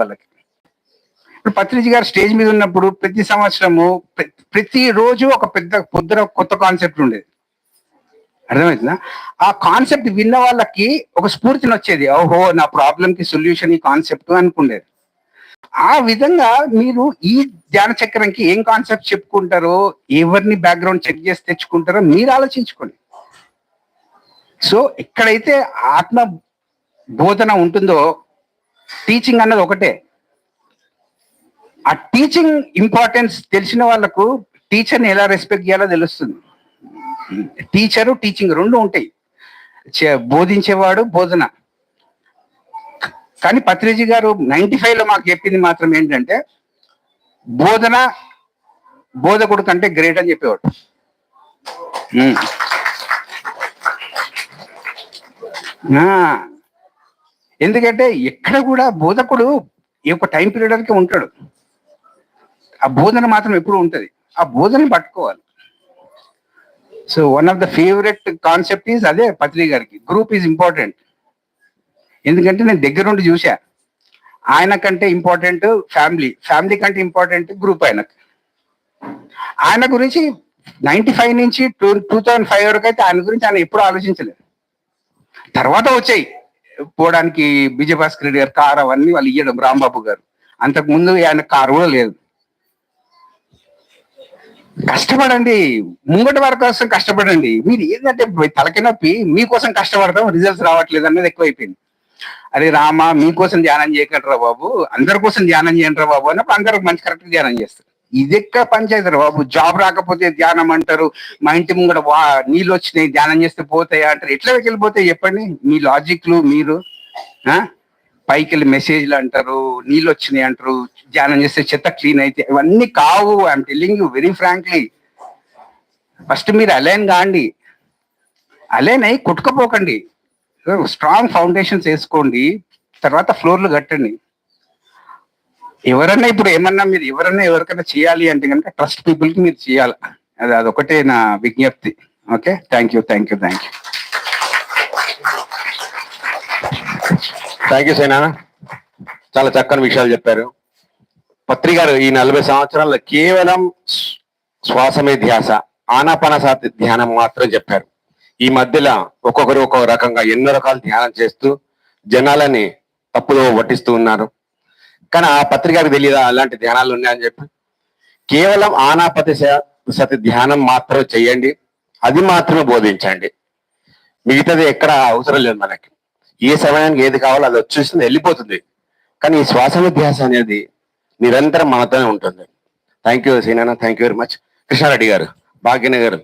వాళ్ళకి. ఇప్పుడు పత్రిజీ గారు స్టేజ్ మీద ఉన్నప్పుడు ప్రతి సంవత్సరము ప్రతి రోజు ఒక పెద్ద పొద్దున కొత్త కాన్సెప్ట్ ఉండేది. అర్థమవుతుందా? ఆ కాన్సెప్ట్ విన్న వాళ్ళకి ఒక స్ఫూర్తిని వచ్చేది. ఓహో నా ప్రాబ్లం కి సొల్యూషన్ ఈ కాన్సెప్ట్ అనుకుండేది. ఆ విధంగా మీరు ఈ ధ్యాన చక్రంకి ఏం కాన్సెప్ట్ చెప్పుకుంటారో ఎవరిని బ్యాక్గ్రౌండ్ చెక్ చేసి తెచ్చుకుంటారో మీరు ఆలోచించుకోండి. సో ఎక్కడైతే ఆత్మ బోధన ఉంటుందో టీచింగ్ అన్నది ఒకటే. ఆ టీచింగ్ ఇంపార్టెన్స్ తెలిసిన వాళ్ళకు టీచర్ని ఎలా రెస్పెక్ట్ చేయాలో తెలుస్తుంది. టీచరు టీచింగ్ రెండు ఉంటాయి. చే- బోధించేవాడు బోధన. కానీ పత్రిజీ గారు నైన్టీ ఫైవ్లో మాకు చెప్పింది మాత్రం ఏంటంటే బోధన బోధకుడు కంటే గ్రేట్ అని చెప్పేవాడు. ఆ, ఎందుకంటే ఎక్కడ కూడా బోధకుడు ఈ యొక్క టైం పీరియడ్ వరకే ఉంటాడు. ఆ బోధన మాత్రం ఎప్పుడు ఉంటుంది. ఆ బోధన పట్టుకోవాలి. So one of the favourite concept is అదే పత్రి గారికి. గ్రూప్ ఈజ్ ఇంపార్టెంట్ ఎందుకంటే నేను దగ్గరుండి చూసా ఆయన కంటే ఇంపార్టెంట్ ఫ్యామిలీ ఫ్యామిలీ కంటే ఇంపార్టెంట్ గ్రూప్ ఆయనకు. ఆయన గురించి నైన్టీ ఫైవ్ నుంచి టూ టూ థౌజండ్ ఫైవ్ వరకు అయితే ఆయన గురించి ఆయన ఎప్పుడు ఆలోచించలేదు. తర్వాత వచ్చాయి. పోవడానికి విజయభాస్కర్ రెడ్డి గారు కారు అవన్నీ వాళ్ళు ఇయ్యడం రాంబాబు గారు. అంతకు ముందు ఆయన కారు కూడా లేదు. కష్టపడండి. ముంగటి వారి కోసం కష్టపడండి. మీరు ఏంటంటే తలకి నొప్పి మీకోసం కష్టపడతాం రిజల్ట్స్ రావట్లేదు అన్నది ఎక్కువైపోయింది. అరే రామా మీకోసం ధ్యానం చేయకండి రా బాబు అందరి కోసం ధ్యానం చేయండి రా బాబు అన్నప్పుడు అందరూ మంచి కరెక్ట్ ధ్యానం చేస్తారు. ఇది ఎక్కడ పనిచేస్తారు బాబు? జాబ్ రాకపోతే ధ్యానం అంటారు మా ఇంటి ముంగడ వా నీళ్ళు వచ్చినాయి ధ్యానం చేస్తే పోతాయా అంటారు. ఎట్లా వెళ్ళిపోతాయి చెప్పండి? మీ లాజిక్లు మీరు పైకి వెళ్ళి మెసేజ్లు అంటారు నీళ్ళు వచ్చినాయి అంటారు ధ్యానం చేస్తే చెత్త క్లీన్ అయితే ఇవన్నీ కావు. I'm telling you very frankly first మీరు అలైన్ కాండి. అలైన్ అయి కొట్టుకపోకండి. స్ట్రాంగ్ ఫౌండేషన్స్ వేసుకోండి. తర్వాత ఫ్లోర్లు కట్టండి. ఎవరన్నా ఇప్పుడు ఏమన్నా మీరు ఎవరన్నా ఎవరికైనా చేయాలి అంటే కనుక ట్రస్ట్ పీపుల్కి మీరు చేయాలి. అది అదొకటే నా విజ్ఞప్తి. Okay thank you thank you thank you thank you Saina చాలా చక్కని విషయాలు చెప్పారు. పత్రి గారు ఈ నలభై సంవత్సరాల్లో కేవలం శ్వాసమే ధ్యాస ఆనాపానసాతి ధ్యానం మాత్రం చెప్పారు. ఈ మధ్యలో ఒక్కొక్కరు ఒక్కొక్క రకంగా ఎన్నో రకాల ధ్యానం చేస్తూ జనాలని తప్పులో వట్టిస్తూ ఉన్నారు. కానీ ఆ పత్రికకు తెలియదా? అలాంటి ధ్యానాలు ఉన్నాయని చెప్పి. కేవలం ఆనాపతి సతి ధ్యానం మాత్రం చేయండి. అది మాత్రమే బోధించండి. మిగతాది ఎక్కడ అవసరం లేదు మనకి. ఏ సమయానికి ఏది కావాలో అది వచ్చేస్తుంది వెళ్ళిపోతుంది. కానీ ఈ శ్వాసోధ్యాస అనేది నిరంతరం మనతోనే ఉంటుంది. Thank you Seena thank you very much Krishna Reddy గారు భాగ్యనగర్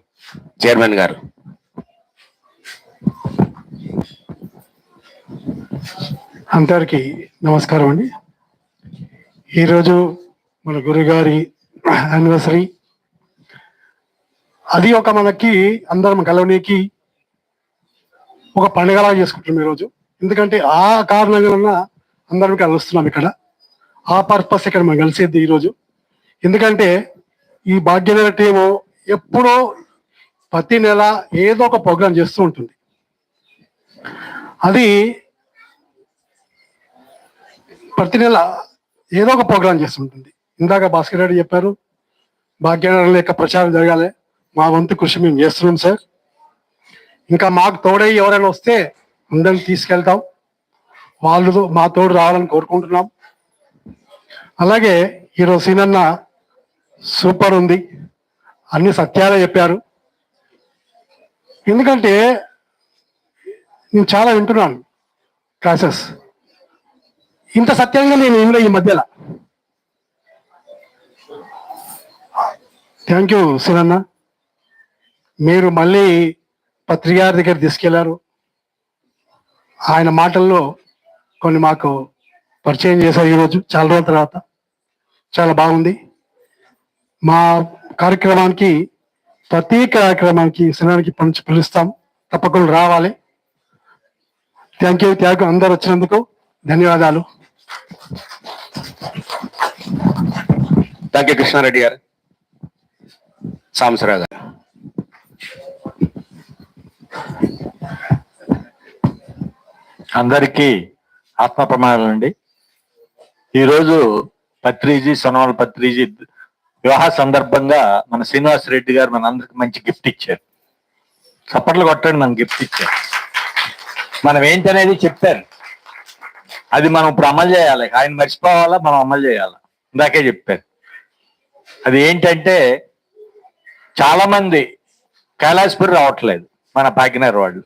చైర్మన్ గారు. అందరికీ నమస్కారం అండి. ఈరోజు మన గురుగారి యానివర్సరీ అది ఒక మనకి అందరం కలవనీకి ఒక పండుగలా చేసుకుంటున్నాం ఈరోజు. ఎందుకంటే ఆ కారణంగా అందరం కలుస్తున్నాం ఇక్కడ. ఆ పర్పస్ ఇక్కడ మనం కలిసేది ఈరోజు. ఎందుకంటే ఈ భాగ్యనగర టీము ఎప్పుడో ప్రతి నెల ఏదో ఒక ప్రోగ్రాం చేస్తూ ఉంటుంది. అది ప్రతి నెల ఏదో ఒక ప్రోగ్రాం చేస్తుంటుంది. ఇందాక భాస్కర్ రెడ్డి చెప్పారు భాగ్యనగరం యొక్క ప్రచారం జరగాలి. మా వంతు కృషి మేము చేస్తున్నాం సార్. ఇంకా మాకు తోడై ఎవరైనా వస్తే అందరిని తీసుకెళ్తాం. వాళ్ళు మా తోడు రావాలని కోరుకుంటున్నాం. అలాగే ఈరోజు సీనన్న సూపర్ ఉంది. అన్ని సత్యాలే చెప్పారు. ఎందుకంటే నేను చాలా వింటున్నాను క్లాసెస్. ఇంత సత్యంగా నేను ఏం ఈ మధ్యలో. థ్యాంక్ యూ సినన్న. మీరు మళ్ళీ పత్రికారి దగ్గర తీసుకెళ్ళారు. ఆయన మాటల్లో కొన్ని మాకు పరిచయం చేశారు ఈరోజు చాలా రోజుల తర్వాత. చాలా బాగుంది. మా కార్యక్రమానికి ప్రతి కార్యక్రమానికి సినానికి పంచి పిలుస్తాం. తప్పకుండా రావాలి. థ్యాంక్ యూ థ్యాంక్ యూ అందరు వచ్చినందుకు ధన్యవాదాలు. థ్యాంక్ యూ కృష్ణారెడ్డి గారు. సాంబశివరావు గారు. అందరికీ ఆత్మ ప్రమాణాలు అండి. ఈరోజు పత్రిజీ సోనవాల పత్రిజీ వివాహ సందర్భంగా మన శ్రీనివాస్ రెడ్డి గారు మన అందరికి మంచి గిఫ్ట్ ఇచ్చారు. చప్పట్లు కొట్టండి మనం గిఫ్ట్ ఇచ్చారు. మనం ఏంటనేది చెప్పారు. అది మనం ఇప్పుడు అమలు చేయాలి. ఆయన మర్చిపోవాలా? మనం అమలు చేయాలా? ఇందాకే చెప్పాను. అది ఏంటంటే చాలా మంది కైలాసపురి రావట్లేదు మన పాకినారు వాళ్ళు.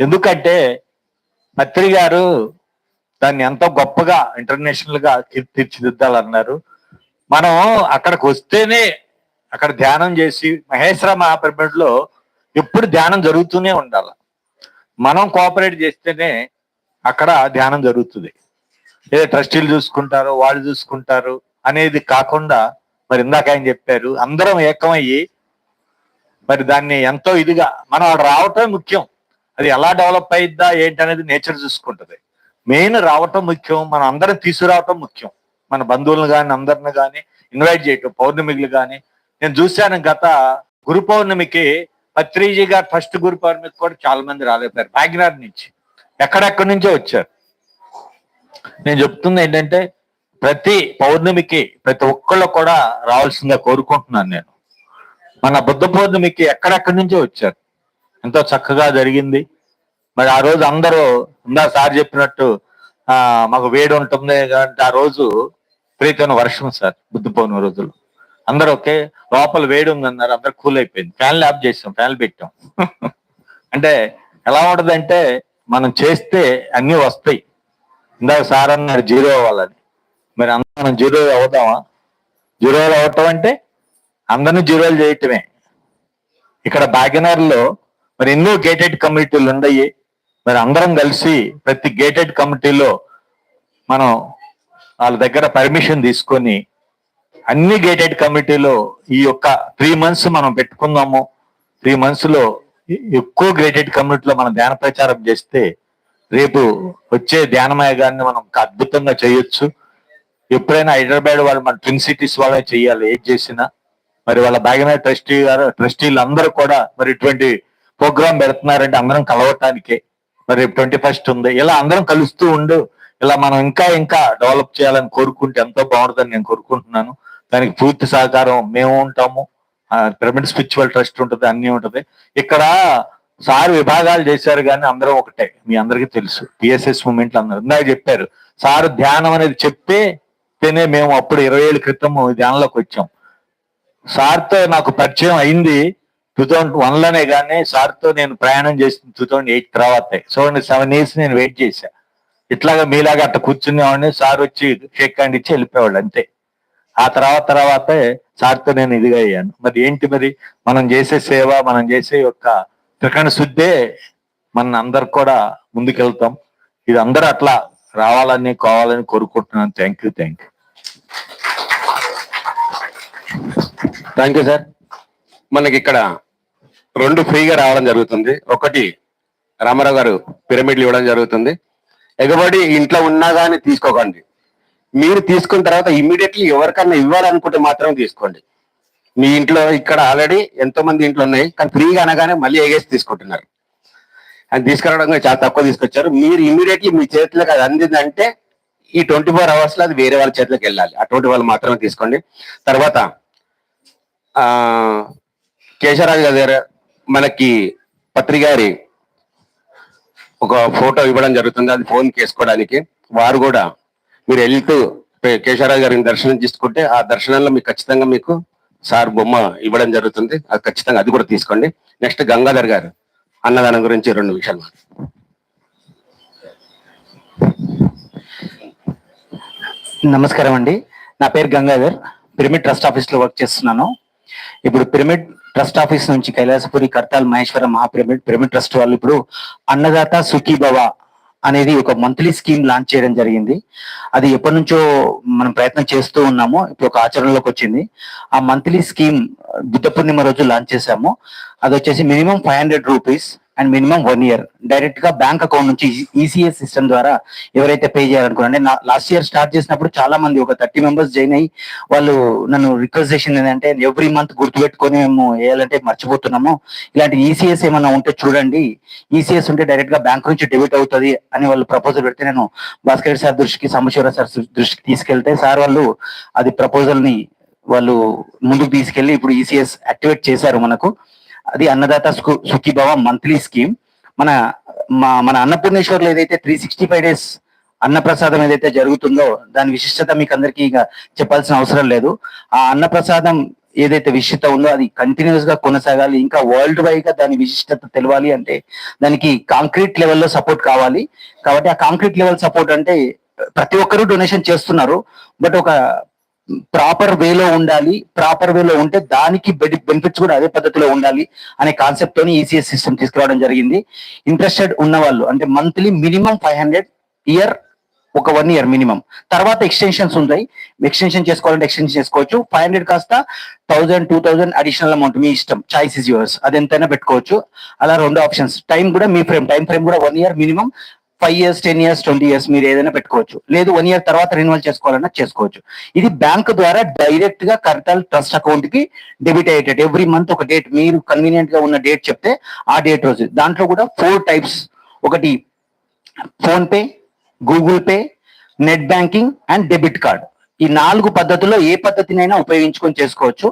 ఎందుకంటే పత్రి గారు దాన్ని ఎంతో గొప్పగా ఇంటర్నేషనల్గా తీర్చిదిద్దాలన్నారు. మనం అక్కడికి వస్తేనే అక్కడ ధ్యానం చేసి మహేశ్వర మహాపరిమిడిలో ఎప్పుడు ధ్యానం జరుగుతూనే ఉండాలి. మనం కోఆపరేట్ చేస్తేనే అక్కడ ధ్యానం జరుగుతుంది. ఏదో ట్రస్టీలు చూసుకుంటారు వాళ్ళు చూసుకుంటారు అనేది కాకుండా మరి ఇందాక ఆయన చెప్పారు అందరం ఏకమయ్యి మరి దాన్ని ఎంతో ఇదిగా మనం అక్కడ రావటం ముఖ్యం. అది ఎలా డెవలప్ అయిద్దా అనేది నేచర్ చూసుకుంటుంది. మెయిన్ రావటం ముఖ్యం మనం అందరం తీసుకురావటం ముఖ్యం. మన బంధువులను కానీ అందరిని కానీ ఇన్వైట్ చేయటం పౌర్ణమికి కానీ నేను చూశాను గత గురు పౌర్ణమికి పత్రిజీ గారు ఫస్ట్ గురు పౌర్ణమికి కూడా చాలా మంది రాలేపారు భాగ్యనగర్ నుంచి. ఎక్కడెక్కడి నుంచో వచ్చారు. నేను చెప్తుంది ఏంటంటే ప్రతి పౌర్ణమికి ప్రతి ఒక్కళ్ళు కూడా రావాల్సిందిగా కోరుకుంటున్నాను నేను. మన బుద్ధ పౌర్ణమికి ఎక్కడెక్కడి నుంచో వచ్చారు. ఎంతో చక్కగా జరిగింది. మరి ఆ రోజు అందరూ ఇందా సార్ చెప్పినట్టు ఆ మాకు వేడి ఉంటుంది అంటే ఆ రోజు ప్రీతమైన వర్షం సార్ బుద్ధ పౌర్ణమి రోజులు అందరూ ఒకే లోపల వేడి ఉంది అన్నారు అందరు కూల్ అయిపోయింది. ఫ్యాన్లు ఆఫ్ చేసాం ఫ్యాన్లు పెట్టాం. అంటే ఎలా ఉంటదంటే మనం చేస్తే అన్ని వస్తాయి. ఇందాక సార్ అన్నారు జీరో అవ్వాలని. మరి అందరం మనం జీరో అవుతామా? జీరోలు అవటం అంటే అందరిని జీరోలు చేయటమే. ఇక్కడ భాగ్యనగర్లో మరి ఎన్నో గేటెడ్ కమ్యూనిటీలు ఉన్నాయి. మరి అందరం కలిసి ప్రతి గేటెడ్ కమిటీలో మనం వాళ్ళ దగ్గర పర్మిషన్ తీసుకొని అన్ని గేటెడ్ కమిటీలో ఈ యొక్క త్రీ మంత్స్ మనం పెట్టుకుందాము త్రీ మంత్స్లో ఎక్కువ గ్రేటెడ్ కమ్యూనిటీలో మనం ధ్యాన ప్రచారం చేస్తే రేపు వచ్చే ధ్యానమయ గారిని మనం అద్భుతంగా చేయొచ్చు. ఎప్పుడైనా హైదరాబాద్ వాళ్ళు మన ట్విన్ సిటీస్ వాళ్ళే చేయాలి ఏది చేసినా. మరి వాళ్ళ భాగ్యనగర్ ట్రస్టీ గారు ట్రస్టీలు అందరూ కూడా మరి ఇటువంటి ప్రోగ్రామ్ పెడుతున్నారంటే అందరం కలవటానికే. మరి ట్వంటీ ఫస్ట్ ఉంది. ఇలా అందరం కలుస్తూ ఉండు. ఇలా మనం ఇంకా ఇంకా డెవలప్ చేయాలని కోరుకుంటే ఎంతో బాగుంటుందని నేను కోరుకుంటున్నాను. దానికి పూర్తి సహకారం మేము ఉంటాము. పిరమిడ్ స్పిరిచువల్ ట్రస్ట్ ఉంటుంది అన్ని ఉంటది. ఇక్కడ సార్ విభాగాలు చేశారు కానీ అందరం ఒకటే మీ అందరికీ తెలుసు. పిఎస్ఎస్ మూమెంట్లు అందరూ. ఇందాక చెప్పారు సార్ ధ్యానం అనేది చెప్తేనే మేము అప్పుడు ఇరవై ఏళ్ళ క్రితం ధ్యానంలోకి వచ్చాం. సార్తో నాకు పరిచయం అయింది టూ థౌజండ్ వన్లోనే కానీ సార్తో నేను ప్రయాణం చేసిన టూ థౌజండ్ ఎయిట్ తర్వాత. సో సెవెన్ ఇయర్స్ నేను వెయిట్ చేశా. ఇట్లాగా మీలాగా అట్లా కూర్చునేవాడిని సార్ వచ్చి షేక్ హ్యాండ్ ఇచ్చి వెళ్ళిపోయేవాళ్ళు అంతే. ఆ తర్వాత తర్వాతే సార్తో నేను ఇదిగా అయ్యాను. మరి ఏంటి మరి? మనం చేసే సేవ మనం చేసే యొక్క త్రికరణ శుద్ధే మన అందరు కూడా ముందుకెళ్తాం. ఇది అందరూ అట్లా రావాలని కావాలని కోరుకుంటున్నాను. Thank you thank you thank you sir మనకి ఇక్కడ రెండు ఫ్రీగా రావడం జరుగుతుంది. ఒకటి రామారావు గారు పిరమిడ్లు ఇవ్వడం జరుగుతుంది. ఎగబడి ఇంట్లో ఉన్నా కానీ తీసుకోకండి. మీరు తీసుకున్న తర్వాత ఇమ్మీడియట్లీ ఎవరికన్నా ఇవ్వాలనుకుంటే మాత్రం తీసుకోండి. మీ ఇంట్లో ఇక్కడ ఆల్రెడీ ఎంతో మంది ఇంట్లో ఉన్నాయి కానీ ఫ్రీగా అనగానే మళ్ళీ ఎగేసి తీసుకుంటున్నారు. అది తీసుకురావడం చాలా తక్కువ తీసుకొచ్చారు. మీరు ఇమ్మీడియట్లీ మీ చేతిలోకి అది అందిందంటే ఈ ట్వంటీ ఫోర్ అవర్స్లో అది వేరే వాళ్ళ చేతిలోకి వెళ్ళాలి. అటువంటి వాళ్ళు మాత్రమే తీసుకోండి. తర్వాత కేశవరాజు గారు దగ్గర మనకి పత్రికారి ఒక ఫోటో ఇవ్వడం జరుగుతుంది. అది ఫోన్ చేసుకోవడానికి. వారు కూడా మీరు వెళ్తూ పే- గారిని దర్శనం తీసుకుంటే ఆ దర్శనంలో మీకు ఖచ్చితంగా మీకు సార్ బొమ్మ ఇవ్వడం జరుగుతుంది. అది ఖచ్చితంగా అది కూడా తీసుకోండి. నెక్స్ట్ గంగాధర్ గారు అన్నదానం గురించి రెండు విషయాలు నమస్కారం అండి. నా పేరు గంగాధర్. పిరమిడ్ ట్రస్ట్ ఆఫీస్లో వర్క్ చేస్తున్నాను. ఇప్పుడు పిరమిడ్ ట్రస్ట్ ఆఫీస్ నుంచి కైలాసపురి కర్తాల్ మహేశ్వర మహాపిరమిడ్ పిరమిడ్ ట్రస్ట్ వాళ్ళు ఇప్పుడు అన్నదాత సుఖీభవ అనేది ఒక మంత్లీ స్కీమ్ లాంచ్ చేయడం జరిగింది. అది ఎప్పటి నుంచో మనం ప్రయత్నం చేస్తూ ఉన్నాము. ఇప్పుడు ఒక ఆచరణలోకి వచ్చింది. ఆ మంత్లీ స్కీమ్ బుద్ధ పూర్ణిమ రోజు లాంచ్ చేశాము. అది వచ్చేసి minimum five hundred rupees. And minimum one year. డైరెక్ట్గా బ్యాంక్ అకౌంట్ నుంచి ఈసీఎస్ సిస్టమ్ ద్వారా ఎవరైతే పే చేయాలనుకున్నారంటే నా లాస్ట్ ఇయర్ స్టార్ట్ చేసినప్పుడు చాలా మంది ఒక థర్టీ మెంబర్స్ జాయిన్ అయ్యి వాళ్ళు నన్ను రిక్వెస్ట్ చేసింది ఏంటంటే ఎవ్రీ మంత్ గుర్తుపెట్టుకొని మేము వేయాలంటే మర్చిపోతున్నాము. ఇలాంటి ఈసీఎస్ ఏమైనా ఉంటే చూడండి. ఈసీఎస్ ఉంటే డైరెక్ట్గా బ్యాంక్ నుంచి డెబిట్ అవుతుంది అని వాళ్ళు ప్రపోజల్ పెడితే నేను భాస్కర్ సార్ దృష్టికి సాంబశివరావు సార్ దృష్టికి తీసుకెళ్తే సార్ వాళ్ళు అది ప్రపోజల్ని వాళ్ళు ముందుకు తీసుకెళ్ళి ఇప్పుడు ఈసీఎస్ యాక్టివేట్ చేశారు మనకు. అది అన్నదాత సుఖీభవ మంత్లీ స్కీమ్. మన మా మన అన్నపూర్ణేశ్వర్లో ఏదైతే త్రీ సిక్స్టీ ఫైవ్ డేస్ అన్నప్రసాదం ఏదైతే జరుగుతుందో దాని విశిష్టత మీకు అందరికీ ఇక చెప్పాల్సిన అవసరం లేదు. ఆ అన్నప్రసాదం ఏదైతే విశిష్టత ఉందో అది కంటిన్యూస్గా కొనసాగాలి ఇంకా వరల్డ్ వైడ్గా దాని విశిష్టత తెలవాలి అంటే దానికి కాంక్రీట్ లెవెల్లో సపోర్ట్ కావాలి. కాబట్టి ఆ కాంక్రీట్ లెవెల్ సపోర్ట్ అంటే ప్రతి ఒక్కరూ డొనేషన్ చేస్తున్నారు. బట్ ఒక ప్రాపర్ వేలో ఉండాలి ప్రాపర్ వేలో ఉంటే దానికి బెనిఫిట్స్ కూడా అదే పద్ధతిలో ఉండాలి అనే కాన్సెప్ట్ తోని ఈసీఎస్ సిస్టమ్ తీసుకురావడం జరిగింది. ఇంట్రెస్టెడ్ ఉన్న వాళ్ళు అంటే monthly minimum five hundred year ఒక వన్ ఇయర్ మినిమం తర్వాత ఎక్స్టెన్షన్స్ ఉంటాయి. ఎక్స్టెన్షన్ చేసుకోవాలంటే ఎక్స్టెన్షన్ చేసుకోవచ్చు. ఫైవ్ హండ్రెడ్ కాస్త thousand two thousand additional amount మీ ఇష్టం. చాయిస్ ఇస్ యువర్స్ అది ఎంతైనా పెట్టుకోవచ్చు. అలా రెండు ఆప్షన్స్ టైం కూడా మీ ఫ్రేమ్ టైం ఫ్రేమ్ కూడా one year minimum five years ten years twenty years మీరు ఏదైనా పెట్టుకోవచ్చు. లేదు వన్ ఇయర్ తర్వాత రెన్యువల్ చేసుకోవాలన్నా చేసుకోవచ్చు. ఇది బ్యాంక్ ద్వారా డైరెక్ట్గా కర్టల్ ట్రస్ట్ అకౌంట్కి డెబిట్ అయ్యేటట్టు. ఎవ్రీ మంత్ ఒక డేట్ మీరు కన్వీనియంట్గా ఉన్న డేట్ చెప్తే ఆ డేట్ రోజు. దాంట్లో కూడా ఫోర్ టైప్స్ ఒకటి PhonePe Google pay net banking and debit card ఈ నాలుగు పద్ధతుల్లో ఏ పద్ధతినైనా ఉపయోగించుకొని చేసుకోవచ్చు.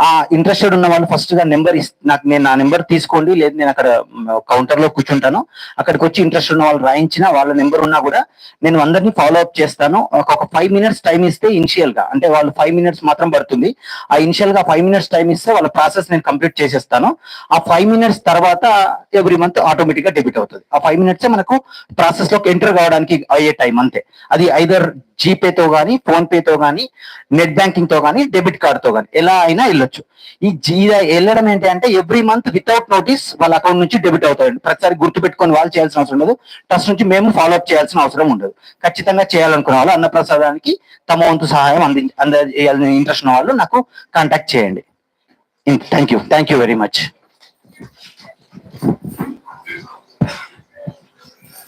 ఆ ఇంట్రెస్టెడ్ ఉన్న వాళ్ళు ఫస్ట్గా నెంబర్ నాకు నేను నా నెంబర్ తీసుకోండి లేదు నేను అక్కడ కౌంటర్లో కూర్చుంటాను. అక్కడికి వచ్చి ఇంట్రెస్ట్ ఉన్న వాళ్ళు రాయించిన వాళ్ళ నెంబర్ ఉన్నా కూడా నేను అందరినీ ఫాలో అప్ చేస్తాను. ఒక- ఫైవ్ మినిట్స్ టైం ఇస్తే ఇనిషియల్గా అంటే వాళ్ళు ఫైవ్ మినిట్స్ మాత్రం పడుతుంది. ఆ ఇనిషియల్గా ఫైవ్ మినిట్స్ టైం ఇస్తే వాళ్ళ ప్రాసెస్ నేను కంప్లీట్ చేసేస్తాను. ఆ ఫైవ్ మినిట్స్ తర్వాత ఎవ్రీ మంత్ ఆటోమేటిక్గా డెబిట్ అవుతుంది. ఆ ఫైవ్ మినిట్స్ మనకు ప్రాసెస్లోకి ఎంటర్ కావడానికి అయ్యే టైం అంతే. అది ఐదర్ జీపే తో గానీ ఫోన్ పేతో గానీ నెట్ బ్యాంకింగ్తో గానీ డెబిట్ కార్డ్తో గానీ ఎలా అయినా వెళ్ళొచ్చు ఈ జీ వెళ్ళడం ఏంటి అంటే ఎవ్రీ మంత్ వితౌట్ నోటీస్ వాళ్ళ అకౌంట్ నుంచి డెబిట్ అవుతాయండి. ప్రతిసారి గుర్తు పెట్టుకొని వాళ్ళు చేయాల్సిన అవసరం ఉండదు. ట్రస్ట్ నుంచి మేము ఫాలో అప్ చేయాల్సిన అవసరం ఉండదు. ఖచ్చితంగా చేయాలనుకున్న వాళ్ళు అన్నప్రసాదానికి తమ వంతు సహాయం అంది అందజేయాలని ఇంట్రెస్ట్ ఉన్న వాళ్ళు నాకు కాంటాక్ట్ చేయండి. Thank you thank you very much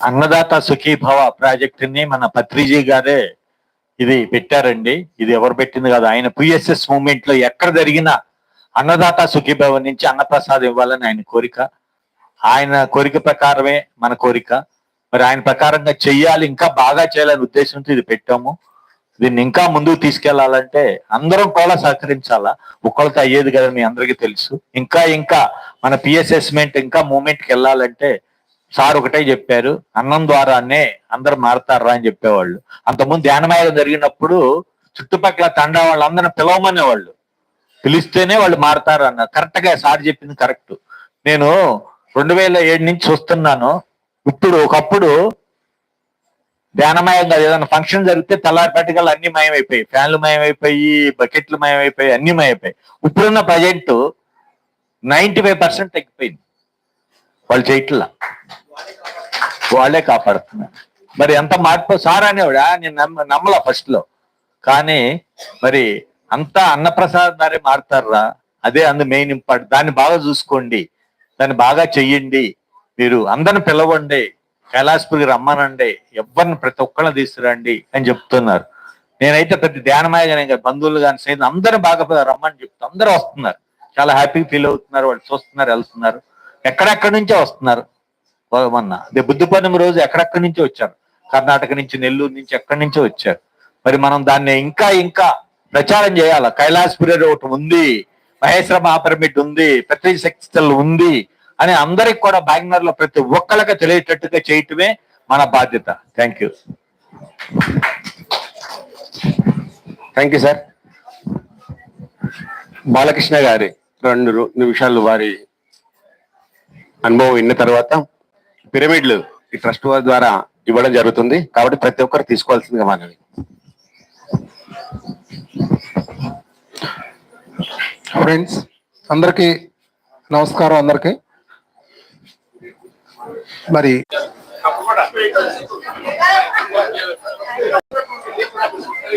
Annadata Sukhibhava ప్రాజెక్ట్ని మన పత్రిజీ గారే ఇది పెట్టారండి. ఇది ఎవరు పెట్టింది కాదు. ఆయన పిఎస్ఎస్ మూమెంట్లో ఎక్కడ జరిగినా అన్నదాత సుఖీభవన్ నుంచి అన్నప్రసాదం ఇవ్వాలని ఆయన కోరిక. ఆయన కోరిక ప్రకారమే మన కోరిక. మరి ఆయన ప్రకారంగా చెయ్యాలి ఇంకా బాగా చేయాలనే ఉద్దేశంతో ఇది పెట్టాము. దీన్ని ఇంకా ముందుకు తీసుకెళ్ళాలంటే అందరం కూడా సహకరించాలా? ఒకళ్ళతో అయ్యేది కదా మీ అందరికీ తెలుసు. ఇంకా ఇంకా మన పిఎస్ఎస్మెంట్ ఇంకా మూమెంట్కి వెళ్ళాలంటే సార్ ఒకటే చెప్పారు అన్నం ద్వారానే అందరు మారతారా అని చెప్పేవాళ్ళు. అంతకుముందు ధ్యానమేళం జరిగినప్పుడు చుట్టుపక్కల తండా వాళ్ళందరిని పిలవమనేవాళ్ళు. పిలిస్తేనే వాళ్ళు మారతారు అన్నారు. కరెక్ట్గా సార్ చెప్పింది కరెక్ట్. నేను రెండు వేల ఏడు నుంచి చూస్తున్నాను. ఇప్పుడు ఒకప్పుడు ధ్యానమయం కాదు ఏదైనా ఫంక్షన్ జరిగితే తెల్లారిపేటకల్లా అన్ని మయమైపోయి ఫ్యాన్లు మయమైపోయి బకెట్లు మయమైపోయి అన్ని మయమైపోయి. ఇప్పుడున్న ప్రజెంట్ నైన్టీ ఫైవ్ పర్సెంట్ తగ్గిపోయింది. వాళ్ళు చేయట్లా. వాళ్ళే కాపాడుతున్నారు. మరి ఎంత మార్పు సార్ అనేవాడు నేను నమ్మ నమ్మలా ఫస్ట్లో. కానీ మరి అంతా అన్నప్రసాదారే మారుతారా? అదే అందు మెయిన్ ఇంపార్టెంట్ దాన్ని బాగా చూసుకోండి. దాన్ని బాగా చెయ్యండి. మీరు అందరిని పిలవండి. కైలాసపురికి రమ్మనండి. ఎవరిని ప్రతి ఒక్కరిని తీసుకురండి అని చెప్తున్నారు. నేనైతే ప్రతి ధ్యానమాయ కానీ బంధువులు కానీ సైతం అందరూ బాగా రమ్మని చెప్తూ అందరూ వస్తున్నారు. చాలా హ్యాపీ ఫీల్ అవుతున్నారు. వాళ్ళు చూస్తున్నారు వెళ్తున్నారు. ఎక్కడెక్కడి నుంచో వస్తున్నారు. మొన్న అదే బుద్ధ పౌర్ణమి రోజు ఎక్కడెక్కడి నుంచి వచ్చారు? కర్ణాటక నుంచి నెల్లూరు నుంచి ఎక్కడి నుంచో వచ్చారు? మరి మనం దాన్ని ఇంకా ఇంకా ప్రచారం చేయాలి? కైలాసపురి ఒకటి ఉంది. మహేశ్వర మహాపిరమిడ్ ఉంది. ప్రతి శక్తి ఉంది అని అందరికి కూడా బ్యాంగ్లూర్లో ప్రతి ఒక్కరికి తెలియటట్టుగా చేయటమే మన బాధ్యత. Thank you. Thank you sir. Balakrishna గారి రెండు నిమిషాలు వారి అనుభవం విన్న తర్వాత పిరమిడ్లు ఈ ట్రస్ట్ వారి ద్వారా ఇవ్వడం జరుగుతుంది. కాబట్టి ప్రతి ఒక్కరు తీసుకోవాల్సిందిగా మనవి ఫ్రెండ్స్ అందరికీ నమస్కారం అందరికీ. మరి